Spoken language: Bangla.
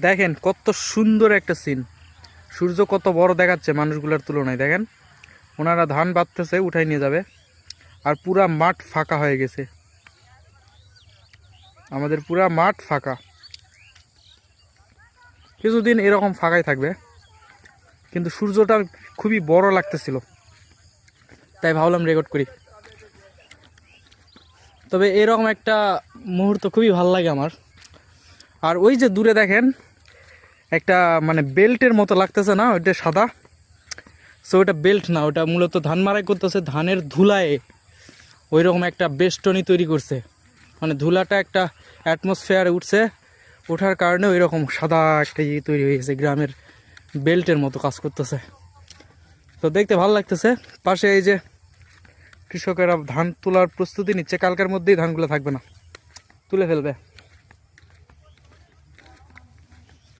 দেখেন কত সুন্দর একটা সিন সূর্য কত বড় দেখাচ্ছে মানুষগুলোর তুলনায়, দেখেন। ওনারা ধান বাঁধতেছে, উঠাই নিয়ে যাবে। আর পুরা মাঠ ফাঁকা হয়ে গেছে। আমাদের পুরা মাঠ ফাঁকা। কিছুদিন এরকম ফাঁকাই থাকবে। কিন্তু সূর্যটা খুবই বড় লাগতেছিল। তাই ভাবলাম রেকর্ড করি। তবে এরকম একটা মুহূর্ত খুবই ভালো লাগে আমার। আর ওই যে দূরে দেখেন একটা মানে বেল্টের মতো লাগতেছে না, ওইটা সাদা। সো ওটা বেল্ট না, ওটা মূলত ধান মারাই করতেছে, ধানের ধুলায়। ওই রকম একটা বেষ্টনী তৈরি করছে। মানে ধুলাটা একটা অ্যাটমসফেয়ারে উঠছে। ওঠার কারণে ওই রকম সাদা একটা ইয়ে তৈরি হয়েছে গ্রামের বেল্টের মতো কাজ করতেছে। তো দেখতে ভালো লাগতেছে। পাশে এই যে কৃষকেরা ধান তোলার প্রস্তুতি নিচ্ছে, কালকের মধ্যেই ধানগুলো থাকবে না। তুলে ফেলবে।